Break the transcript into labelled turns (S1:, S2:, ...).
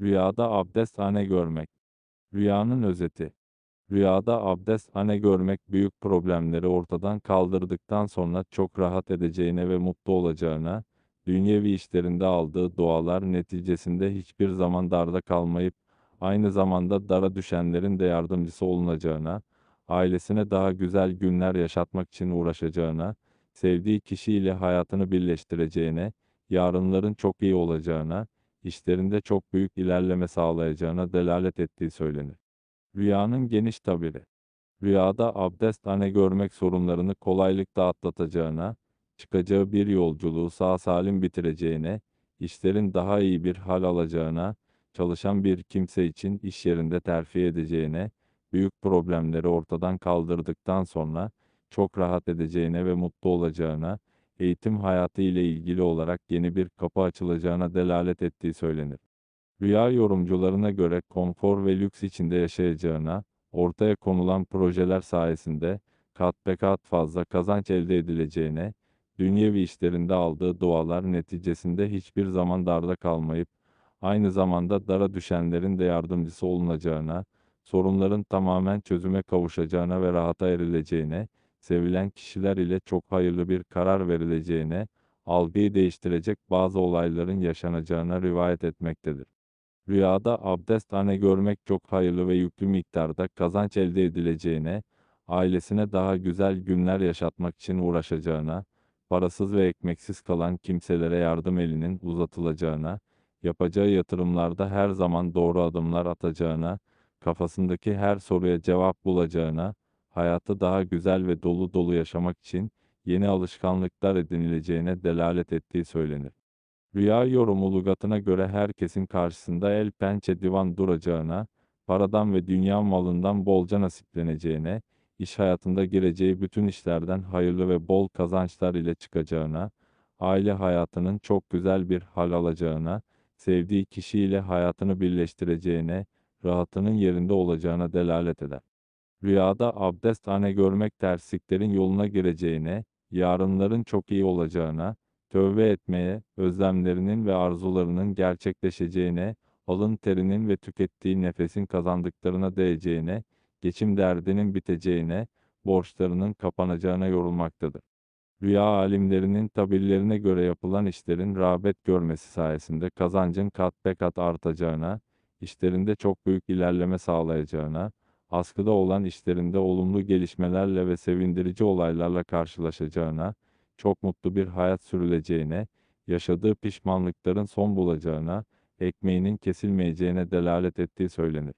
S1: Rüyada abdesthane görmek. Rüyanın özeti. Rüyada abdesthane görmek büyük problemleri ortadan kaldırdıktan sonra çok rahat edeceğine ve mutlu olacağına, dünyevi işlerinde aldığı dualar neticesinde hiçbir zaman darda kalmayıp, aynı zamanda dara düşenlerin de yardımcısı olunacağına, ailesine daha güzel günler yaşatmak için uğraşacağına, sevdiği kişiyle hayatını birleştireceğine, yarınların çok iyi olacağına, işlerinde çok büyük ilerleme sağlayacağına delalet ettiği söylenir. Rüyanın geniş tabiri. Rüyada abdesthane görmek sorunlarını kolaylıkla atlatacağına, çıkacağı bir yolculuğu sağ salim bitireceğine, işlerin daha iyi bir hal alacağına, çalışan bir kimse için iş yerinde terfi edeceğine, büyük problemleri ortadan kaldırdıktan sonra çok rahat edeceğine ve mutlu olacağına, eğitim hayatı ile ilgili olarak yeni bir kapı açılacağına delalet ettiği söylenir. Rüya yorumcularına göre konfor ve lüks içinde yaşayacağına, ortaya konulan projeler sayesinde kat be kat fazla kazanç elde edileceğine, dünyevi işlerinde aldığı dualar neticesinde hiçbir zaman darda kalmayıp, aynı zamanda dara düşenlerin de yardımcısı olunacağına, sorunların tamamen çözüme kavuşacağına ve rahata erileceğine, sevilen kişiler ile çok hayırlı bir karar verileceğine, algıyı değiştirecek bazı olayların yaşanacağına rivayet etmektedir. Rüyada abdesthane görmek çok hayırlı ve yüklü miktarda kazanç elde edileceğine, ailesine daha güzel günler yaşatmak için uğraşacağına, parasız ve ekmeksiz kalan kimselere yardım elinin uzatılacağına, yapacağı yatırımlarda her zaman doğru adımlar atacağına, kafasındaki her soruya cevap bulacağına, hayatı daha güzel ve dolu dolu yaşamak için yeni alışkanlıklar edinileceğine delalet ettiği söylenir. Rüya yorumu lügatına göre herkesin karşısında el pençe divan duracağına, paradan ve dünya malından bolca nasipleneceğine, iş hayatında gireceği bütün işlerden hayırlı ve bol kazançlar ile çıkacağına, aile hayatının çok güzel bir hal alacağına, sevdiği kişiyle hayatını birleştireceğine, rahatının yerinde olacağına delalet eder. Rüyada abdesthane görmek tersliklerin yoluna gireceğine, yarınların çok iyi olacağına, tövbe etmeye, özlemlerinin ve arzularının gerçekleşeceğine, alın terinin ve tükettiği nefesin kazandıklarına değeceğine, geçim derdinin biteceğine, borçlarının kapanacağına yorulmaktadır. Rüya alimlerinin tabirlerine göre yapılan işlerin rağbet görmesi sayesinde kazancın kat be kat artacağına, işlerinde çok büyük ilerleme sağlayacağına, askıda olan işlerinde olumlu gelişmelerle ve sevindirici olaylarla karşılaşacağına, çok mutlu bir hayat sürüleceğine, yaşadığı pişmanlıkların son bulacağına, ekmeğinin kesilmeyeceğine delalet ettiği söylenir.